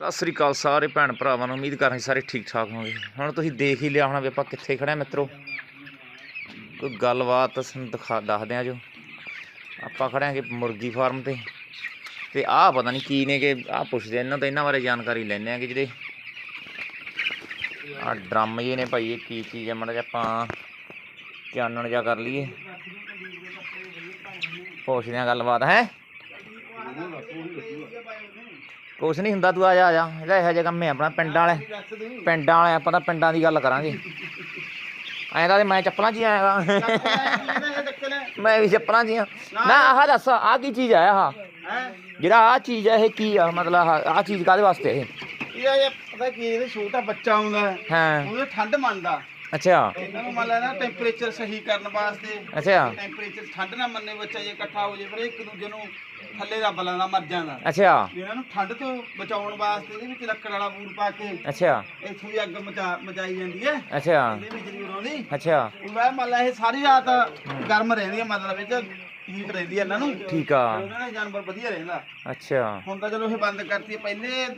ਸਤਿ ਸ੍ਰੀ ਅਕਾਲ ਸਾਰੇ ਭੈਣ ਭਰਾਵਾਂ ਨੂੰ, ਉਮੀਦ ਕਰਾਂ ਸਾਰੇ ਠੀਕ ਠਾਕ ਹੋਣਗੇ। ਹੁਣ ਤੁਸੀਂ ਦੇਖ ਹੀ ਲਿਆ ਹੋਣਾ ਵੀ ਆਪਾਂ ਕਿੱਥੇ ਖੜੇ ਆ ਮਿੱਤਰੋ। ਕੋਈ ਗੱਲਬਾਤ ਤੁਹਾਨੂੰ ਦਿਖਾ, ਦੱਸਦੇ ਆ ਜੋ। ਆਪਾਂ ਖੜੇ ਆਂਗੇ ਮੁਰਗੀ ਫਾਰਮ ਤੇ। ਤੇ ਆਹ ਪਤਾ ਨਹੀਂ ਕੀ ਨੇ ਕਿ ਆਹ ਪੁੱਛਦੇ ਇਹਨਾਂ ਤੋਂ ਇਹਨਾਂ ਬਾਰੇ ਜਾਣਕਾਰੀ ਲੈਣੇ ਆ ਕਿ ਜਿਹੜੇ। ਆ ਡਰਮ ਜੇ ਨੇ ਭਾਈ, ਇਹ ਕੀ ਚੀਜ਼ ਹੈ ਮੜਾ ਜਿਹਾ ਆਪਾਂ ਚਾਨਣ ਜਾ ਕਰ ਲਈਏ। ਪੁੱਛਦੇ ਆ ਗੱਲਬਾਤ, ਹੈ? ਕੁਛ ਨਹੀਂ ਹੁੰਦਾ ਤੂੰ ਆ ਜਾ ਆ ਜਾ। ਇਹਦਾ ਇਹੋ ਜਿਹਾ ਕੰਮ ਹੈ ਆਪਣਾ ਪਿੰਡਾਂ ਵਾਲੇ। ਪਿੰਡਾਂ ਵਾਲੇ ਆਪਾਂ ਤਾਂ ਪਿੰਡਾਂ ਦੀ ਗੱਲ ਕਰਾਂਗੇ। ਐਂ ਤਾਂ ਮੈਂ ਚੱਪਲਾਂ 'ਚ ਹੀ ਆਇਆ। ਮੈਂ ਵੀ ਚੱਪਲਾਂ 'ਚ ਹੀ ਆ। ਨਾ ਆਹ ਦੱਸ ਆਹ ਕੀ ਚੀਜ਼ ਆ ਆਹ ਜਿਹੜਾ ਆਹ ਚੀਜ਼ ਹੈ ਇਹ ਕੀ ਆ? ਮਤਲਬ ਆਹ ਚੀਜ਼ ਕਾਦੇ ਵਾਸਤੇ ਇਹ? ਇਹ ਇਹ ਪਤਾ ਕੀ ਇਹਦੇ ਛੋਟਾ ਬੱਚਾ ਆਉਂਦਾ। ਹੈ। ਹਾਂ ਉਹਦੇ ਠੰਡ ਮੰਨਦਾ। ਅੱਛਾ। ਇਹਨਾਂ ਨੂੰ ਮੰਨ ਲੈਣਾ ਟੈਂਪਰੇਚਰ ਸਹੀ ਕਰਨ ਵਾਸਤੇ ਅੱਛਾ। ਟੈਂਪਰੇਚਰ ਠੰਡ ਨਾ ਮੰਨੇ ਬੱਚਾ ਜੇ ਇਕੱਠਾ ਹੋ ਜੇ ਫਿਰ ਇੱਕ ਦੂਜੇ ਨੂੰ ਥੱਲੇ ਰੱਬ ਲਾਉਂਦਾ ਮਰ ਜਾਂਦਾ। ਅੱਛਾ। ਇਹਨਾਂ ਨੂੰ ਠੰਡ ਤੋਂ ਬਚਾਉਣ ਵਾਸਤੇ ਇਹਦੇ ਵਿੱਚ ਲੱਕੜ ਵਾਲਾ ਬੂਰ ਪਾ ਕੇ ਅੱਛਾ। ਇੱਥੋਂ ਵੀ ਅੱਗ ਮਚਾ ਮਚਾਈ ਜਾਂਦੀ ਹੈ। ਅੱਛਾ। ਇਹਦੇ ਵਿੱਚ ਜ਼ਰੂਰ ਆਉਂਦੀ। ਅੱਛਾ। ਉਹ ਮੈਂ ਮੰਨ ਲਾ ਇਹ ਸਾਰੀ ਰਾਤ ਗਰਮ ਰਹਿੰਦੀ ਹੈ ਮਤਲਬ ਵਿੱਚ ਹੀਟ ਰਹਿੰਦੀ ਹੈ ਇਹਨਾਂ ਨੂੰ। ਠੀਕ ਆ। ਉਹਨਾਂ ਦਾ ਜਾਨਵਰ ਵਧੀਆ ਰਹਿੰਦਾ। ਅੱਛਾ। ਹੁਣ ਤਾਂ ਚਲੋ ਇਹ ਬੰਦ ਕਰਤੀ ਹੈ। ਪਹਿਲੇ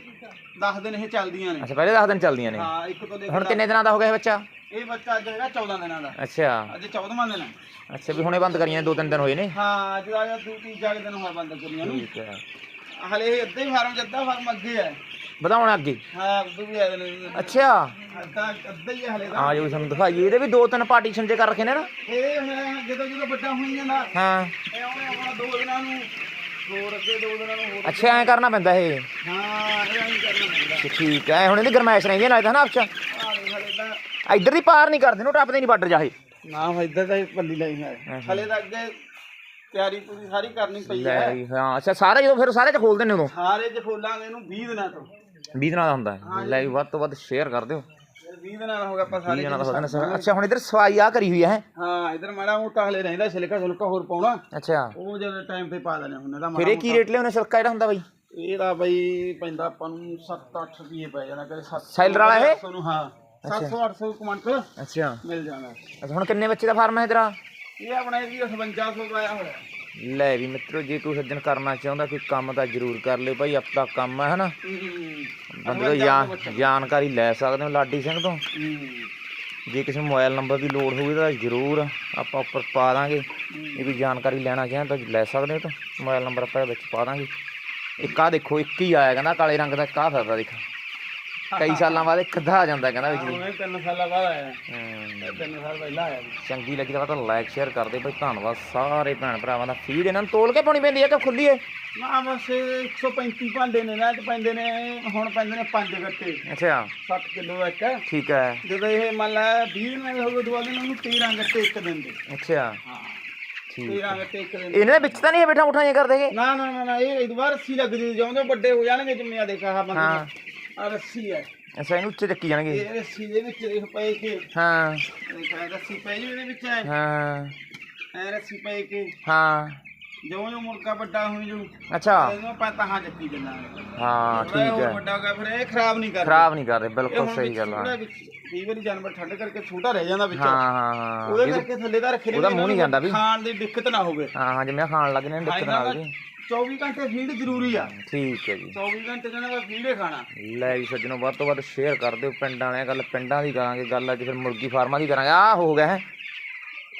10 ਦਿਨ ਇਹ ਚੱਲਦੀਆਂ ਨੇ। ਅੱਛਾ ਪਹਿਲੇ 10 ਦਿਨ ਚੱਲਦੀਆਂ ਨੇ। ਹਾਂ ਇੱਕ ਤੋਂ ਲੈ ਹੁਣ ਕਿੰਨੇ ਦਿਨਾਂ ਦਾ ਹੋ ਗਿਆ ਇਹ ਬੱਚਾ? ਇਹ ਬੱਚਾ ਅੱਜ ਹੈਗਾ 14 ਦਿਨਾਂ ਦਾ। ਅੱਛਾ। ਅੱਜ 14ਵਾਂ ਦਿਨ ਹੈ। ਅੱਛਾ ਵੀ ਹੁਣੇ ਬੰਦ ਕਰੀਆਂ ਨੇ ਦੋ ਤਿੰਨ ਦਿਨ ਹੋਏ ਨੇ। ਹਾਂ ਅੱਜ ਆ ਦੂ ਤੀਜਾ ਕੁ ਦਿਨ ਹੋਇਆ ਬੰਦ ਕਰੀਆਂ ਨੂੰ ਠੀਕ ਹੈ। ਹਲੇ ਇਹ ਅੱਧੇ ਫਾਰਮ ਜੱਦਾ ਫਾਰਮ ਅੱਗੇ ਹੈ। ਵਧਾਉਣ ਅੱਗੇ। ਹਾਂ ਉਦੋਂ ਵੀ ਆਏ ਨੇ ਅੱਛਾ। ਅੱਧਾ ਅੱਧਾ ਹੀ ਹਲੇ ਤਾਂ। ਆ ਜੋ ਸਾਨੂੰ ਦਿਖਾਈਏ ਇਹਦੇ ਵੀ ਦੋ ਤਿੰਨ ਪਾਰਟੀਸ਼ਨ ਜੇ ਕਰ ਰੱਖੇ ਨੇ ਨਾ। ਇਹ ਹੁਣ ਜਦੋਂ ਜਦੋਂ ਵੱਡਾ ਹੋਈ ਜਾਂਦਾ ਹਾਂ। ਇਹ ਆਉਣੇ ਆਪਣਾ ਦੋ ਦਿਨਾਂ ਨੂੰ ਹੋਰ ਅੱਗੇ ਦੋ ਦਿਨਾਂ ਨੂੰ ਹੋਰ ਅੱਛਾ ਐਂ ਕਰਨਾ ਪੈਂਦਾ ਇਹ। ਹਾਂ ਇਹ ਐਂ ਕਰਨਾ ਪੈਂਦਾ। ਠੀਕ ਹੈ ਹੁਣ ਇਹਦੀ ਗਰਮੈਸ਼ ਰਹਿੰਦੀ ਹੈ ਨਾ ਤਾਂ ਨਾ ਆਪਚਾ ਆ ਦੇਖ ਹਲੇ ਤਾਂ। ਇੱਧਰ ਦੀ ਪਾਰ ਨਹੀਂ ਕਰਦੇ ਨੂੰ ਟੱਪਦੇ ਨਹੀਂ ਬਾਰਡਰ ਜਾਹੇ। ਨਾ ਇੱਧਰ ਤਾਂ ਇਹ ਪੱਲੀ ਲਈ ਹੈ ਹਲੇ ਤਾਂ ਅੱਗੇ ਤਿਆਰੀ ਪੂਰੀ ਸਾਰੀ ਕਰਨੀ ਪਈ ਹੈ। ਹਾਂ। ਅੱਛਾ ਸਾਰੇ ਜਦੋਂ ਫਿਰ ਸਾਰੇ ਚ ਖੋਲ ਦਿੰਦੇ ਉਦੋਂ? ਸਾਰੇ ਚ ਖੋਲਾਂਗੇ ਇਹਨੂੰ 20 ਦਿਨਾਂ ਤੋਂ। 20 ਦਿਨਾਂ ਦਾ ਹੁੰਦਾ ਲੈ ਵੀ ਵੱਧ ਤੋਂ ਵੱਧ ਸ਼ੇਅਰ ਕਰ ਦਿਓ। 20 ਦਿਨਾਂ ਦਾ ਹੋ ਗਿਆ ਆਪਾਂ 20 ਸਾਰੇ ਦਿਨਾਂ ਦਾ ਹੋ ਗਿਆ ਨਾ। ਅੱਛਾ ਹੁਣ ਇੱਧਰ ਸਵਾਈ ਆ ਕਰੀ ਹੋਈ ਹੈ ਹਾਂ? ਇਧਰ ਮਾੜਾ ਮੋਟਾ ਹਲੇ ਰਹਿੰਦਾ ਛਿਲਕਾ ਛੁਲਕਾ ਹੋਰ ਪਾਉਣਾ। ਅੱਛਾ। ਉਹ ਜਦੋਂ ਟਾਈਮ ਤੇ ਪਾ ਦੇਣੇ ਹੁਣ ਇਹਦਾ ਫਿਰ ਇਹ ਕੀ ਰੇਟ ਲਿਆਉਣੇ ਸਿਲਕਾ ਜਿਹੜਾ ਹੁੰਦਾ ਬਾਈ? ਇਹਦਾ ਬਈ ਪੈਂਦਾ ਆਪਾਂ ਨੂੰ 7-8 ਰੁਪਏ ਪੈ ਜਾਣਾ ਕਦੇ 700 ਸੈਲਰ ਵਾਲਾ ਇਹ? 800 ਨੂੰ ਹਾਂ। 700-800 ਕੁਇੰਟਲ ਅੱਛਾ। ਮਿਲ ਜਾਣਾ। ਅੱਛਾ ਹੁਣ ਕਿੰਨੇ ਬੱਚੇ ਦਾ ਫਾਰਮ ਹੈ ਤੇਰਾ ਇਹ ਆਪਣਾ ਇਹ ਵੀ 5800 ਦਾ ਆਇਆ ਹੋਇਆ। ਲੈ ਵੀ ਮਿੱਤਰੋ ਜੇ ਕੋਈ ਸੱਜਣ ਕਰਨਾ ਚਾਹੁੰਦਾ ਕੋਈ ਕੰਮ ਤਾਂ ਜ਼ਰੂਰ ਕਰ ਲਿਓ ਭਾਈ ਆਪਣਾ ਕੰਮ ਹੈ ਹਨਾ। ਬੰਦੇ ਤੋਂ ਜਾਣ ਜਾਣਕਾਰੀ ਲੈ ਸਕਦੇ ਹੋ ਲਾਡੀ ਸਿੰਘ ਤੋਂ। ਜੇ ਕਿਸੇ ਨੂੰ ਮੋਬਾਈਲ ਨੰਬਰ ਦੀ ਲੋੜ ਹੋਵੇ ਤਾਂ ਜ਼ਰੂਰ ਆਪਾਂ ਉੱਪਰ ਪਾ ਦਾਂਗੇ। ਇਹ ਵੀ ਜਾਣਕਾਰੀ ਲੈਣਾ ਚਾਹੁੰਦਾ ਤਾਂ ਲੈ ਸਕਦੇ ਹੋ ਤਾਂ। ਮੋਬਾਈਲ ਨੰਬਰ ਆਪਾਂ ਵਿੱਚ ਪਾ ਦਾਂਗੇ। ਇੱਕ ਆ ਦੇਖੋ ਇੱਕ ਹੀ ਆਇਆ ਕਹਿੰਦਾ ਕਾਲੇ ਰੰਗ ਦਾ ਇੱਕ ਆਹ ਫਿਰਦਾ ਦੇਖ। ਕਈ ਸਾਲਾਂ ਬਾਅਦ ਇੱਕ ਅੱਧਾ ਆ ਜਾਂਦਾ ਕਹਿੰਦਾ ਵਿੱਚ ਦੀ ਉਹ ਤਿੰਨ ਸਾਲਾਂ ਬਾਅਦ ਆਇਆ। ਹਮ, ਤਿੰਨ ਸਾਲ ਪਹਿਲਾਂ ਆਇਆ ਚੰਗੀ ਲੱਗੀ ਤਾਂ ਲਾਈਕ ਸ਼ੇਅਰ ਕਰਦੇ ਭਾਈ ਧੰਨਵਾਦ ਸਾਰੇ ਭੈਣ ਭਰਾਵਾਂ ਦਾ। ਫੀਡ ਇਹਨਾਂ ਨੂੰ ਤੋਲ ਕੇ ਪਾਉਣੀ ਪੈਂਦੀ ਹੈ ਕਿ ਖੁੱਲੀ ਹੈ ਨਾ ਬਸ ਇਹ 135 ਭਾਂਡੇ ਨੇ ਨਾ ਤੇ ਪੈਂਦੇ ਨੇ ਹੁਣ ਪੈਂਦੇ ਨੇ 5 ਗੱਟੇ। ਅੱਛਾ। 7 ਕਿਲੋ ਇੱਕ। ਠੀਕ ਹੈ। ਜਦੋਂ ਇਹ ਮੰਨ ਲਾ 20 ਦਿਨਾਂ ਦੇ ਹੋ ਗਏ ਦਿਨ ਉਹਨੂੰ 13 ਗੱਟੇ ਇੱਕ ਦਿਨ ਦੇ। ਅੱਛਾ। ਹਾਂ। ਠੀਕ 13 ਗੱਟੇ ਇੱਕ ਦਿਨ ਦੇ। ਇਹਨਾਂ ਦੇ ਵਿੱਚ ਤਾਂ ਨਹੀਂ ਇਹ ਬੈਠਾ ਉਠਾ ਕਰਦੇਗੇ ਨਾ ਨਾ ਨਾ ਨਾ ਇਹ ਦੁਬਾਰਾ ਰੱਸੀ ਲੱਗ ਜੂ ਜਿਉਂਦੇ ਵੱਡੇ ਹੋ ਜਾਣਗੇ ਜਿੰਮੇ ਆ ਦੇਖਾ ਹਾਂ। ਬੰਦੇ ਆ ਰੱਸੀ ਹੈ। ਅੱਛਾ ਇਹਨੂੰ ਉੱਚੇ ਚੱਕੀ ਜਾਣਗੇ। ਇਹ ਰੱਸੀ ਦੇ ਵਿੱਚ ਦੇਖ ਪਏ ਕਿ। ਹਾਂ। ਦੇਖਾ ਰੱਸੀ ਪਈ ਜੀ ਇਹਦੇ ਵਿੱਚ ਐ ਹਾਂ। ਐ ਰੱਸੀ ਪਏ ਕਿ। ਹਾਂ। ਜਿਉਂ ਜਿਉਂ ਮੁਰਗਾ ਵੱਡਾ ਹੋਈ ਜੂ ਅੱਛਾ। ਇਹਨੂੰ ਆਪਾਂ ਤਾਂ ਹਾਂ। ਚੱਕੀ ਚੱਲਾਂਗੇ ਹਾਂ ਠੀਕ ਹੈ। ਵੱਡਾ ਹੋ ਗਿਆ ਫਿਰ ਇਹ ਖਰਾਬ ਨਹੀਂ ਕਰਦਾ। ਖਰਾਬ ਨਹੀਂ ਕਰਦੇ ਬਿਲਕੁਲ ਸਹੀ ਗੱਲ ਵਿੱਚ ਕਈ ਵਾਰੀ ਜਾਨਵਰ ਠੰਡ ਕਰਕੇ ਛੋਟਾ ਰਹਿ ਜਾਂਦਾ ਵਿੱਚ। ਹਾਂ ਹਾਂ ਹਾਂ। ਉਹਦੇ ਕਰਕੇ ਥੱਲੇ ਦਾ ਰੱਖੇ ਨੇ ਉਹਦਾ ਮੂੰਹ ਨਹੀਂ ਨੂੰ ਜਾਂਦਾ ਵੀ। ਖਾਣ ਦੀ ਦਿੱਕਤ ਨਾ ਹੋਵੇ। ਹਾਂ ਹਾਂ ਜਿਵੇਂ ਖਾਣ ਲੱਗ ਨੇ ਦਿੱਕਤ ਨਾਲ ਜੀ 24 ਘੰਟੇ ਫੀਡ ਜ਼ਰੂਰੀ ਆ। ਠੀਕ ਹੈ ਜੀ। 24 ਘੰਟੇ ਜਣਾ ਦਾ ਫੀਡ ਹੀ ਖਾਣਾ। ਲੈ ਵੀ ਸੱਜਣੋ ਵੱਧ ਤੋਂ ਵੱਧ ਸ਼ੇਅਰ ਕਰ ਦਿਓ ਪਿੰਡਾਂ ਵਾਲਿਆਂ ਗੱਲ ਪਿੰਡਾਂ ਦੀ ਕਰਾਂਗੇ ਗੱਲ ਅੱਜ ਫਿਰ ਮੁਰਗੀ ਫਾਰਮਾਂ ਦੀ ਕਰਾਂਗੇ? ਆਹ ਹੋ ਗਿਆ ਹੈ।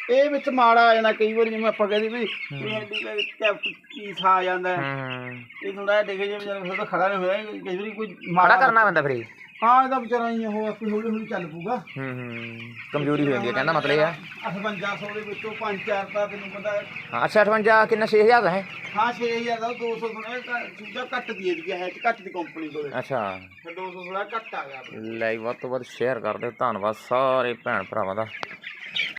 ਇਹ ਵਿੱਚ ਮਾੜਾ ਆ ਜਾਣਾ ਕਈ ਵਾਰੀ ਜਿਵੇਂ ਆਪਾਂ ਕਹਿੰਦੇ ਵੀ ਇਹ ਐਡੀ ਕੈਪਟ ਪੀਸ ਆ ਜਾਂਦਾ ਹੈ। ਇਹ ਥੋੜਾ ਜਿਹਾ ਡਿੱਗ ਜੇ ਵਿਚਾਰਾ ਥੋੜਾ ਖੜਾ ਨਹੀਂ ਹੋਇਆ ਕਈ ਵਾਰੀ ਕੋਈ ਮਾੜਾ ਕਰਨਾ ਪੈਂਦਾ ਫਿਰ ਇਹ। ਹਾਂ ਇਹਦਾ ਵਿਚਾਰਾ ਹੀ ਉਹ ਆਪੇ ਹੌਲੀ ਹੌਲੀ ਚੱਲ ਪੂਗਾ ਹੂੰ ਹੂੰ ਕਮਜ਼ੋਰੀ ਹੋ ਜਾਂਦੀ ਹੈ ਕਹਿੰਦਾ ਮਤਲਬ ਇਹ ਹੈ 5800 ਦੇ ਵਿੱਚੋਂ 5-4 ਤਾਂ ਤੈਨੂੰ ਪਤਾ ਹੈ। ਹਾਂ ਅੱਛਾ 58 ਕਿੰਨਾ 6000 ਦਾ ਹੈ? ਹਾਂ 6000 ਦਾ ਉਹ 200 ਥੋੜਾ ਚੀਜ਼ਾਂ ਘੱਟ ਦੀ ਹੈ ਹੈ ਘੱਟ ਦੀ ਕੰਪਨੀ ਕੋਲੇ। ਅੱਛਾ। ਫਿਰ 200 ਥੋੜਾ ਘੱਟ ਆ ਗਿਆ। ਲੈ ਵੱਧ ਤੋਂ ਵੱਧ ਸ਼ੇਅਰ ਕਰ ਦਿਓ ਧੰਨਵਾਦ ਸਾਰੇ ਭੈਣ ਭਰਾਵਾਂ ਦਾ।